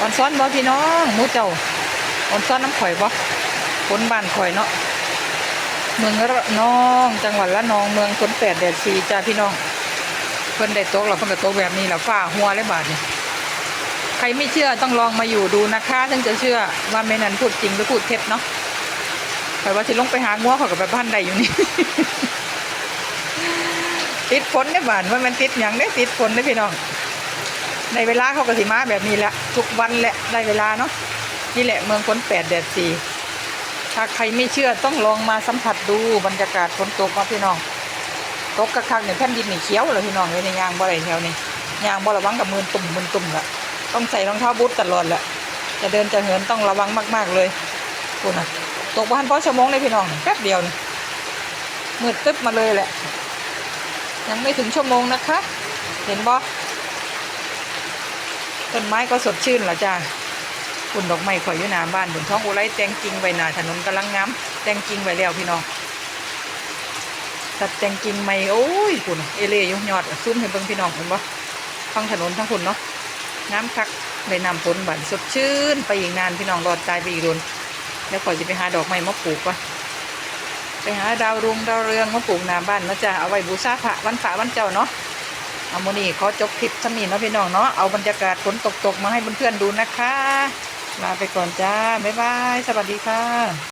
อ่อนซ้อนบ่พี่น้องมูเจ้าอ่อนซ้อนน้ำข่อยบ่ฝนบ้านข่อยเนาะเมืองระนองจังหวัดละนองเมืองฝนแปดแดดสีจ้าพี่น้องเพิ่นได้ตกแล้วเพิ่นก็ตกแบบนี้แหละฟ้าหัวเลยบาดนี่ใครไม่เชื่อต้องลองมาอยู่ดูนะคะถึงจะเชื่อว่าแม่นันพูดจริงหรือพูดเท็จเนาะข่อยว่าสิลงไปหางัวเขากับแบบบ้านใดอยู่นี่ติดฝนได้บาดว่ามันติดหยังได้ติดฝนได้พี่น้อง ในเวลาเขาก็สิมาแบบนี้แหละทุกวันแหละได้เวลาเนาะนี่แหละเมืองฝนแปดแดดสี่ถ้าใครไม่เชื่อต้องลองมาสัมผัสดูบรรยากาศฝนตกมาพี่น้องตกกระคักเนี่ยแผ่นดินนี่เขียวเลยพี่น้องเลยในยางบ่อไรแถวนี้ยางบ่ระวังกับมือตุ่มมือตุ่มละต้องใส่รองเท้าบูทตลอดแหละจะเดินจะเหินต้องระวังมาก ๆเลยคุณนะตกบ้านเพราะชั่วโมงเลยพี่น้องแป๊บเดียวนี่มืดตึ๊บมาเลยแหละ ยังไม่ถึงชั่วโมงนะคะ เห็นบ่ ต้นไม้ก็สดชื่นละจ้าคุณดอกไม้ข่อยอยู่หน้าบ้านบนท้องอุไรแตงกิ่งไว้หนาถนนกำลังงามแตงกิ่งไว้แล้วพี่น้องตัดแตงกิ่งใหม่โอ้ยคุณเอเล่ยยอดซุ่มให้เบิ่งพี่น้องเห็นบ่ฟังถนนทั้งคุณเนาะน้ำคักได้น้ำฝนบานสดชื่น ไปอีกนานพี่น้องรอดตายไปอีกโดนแล้วข่อยจะไปหาดอกไม้มาปลูกวะไปหาดาวรุงดาวเรืองมาปลูกหน้าบ้านนะจ๊ะเอาไว้บูชาพระวันพระวันเจ้าเนาะ เอาโมนี่ขอจบคลิปสมีนาะพี่น้องเนาะเอาบรรยากาศฝนตกๆมาให้เพื่อนๆดูนะคะ ลาไปก่อนจ้า บ๊ายบาย สวัสดีค่ะ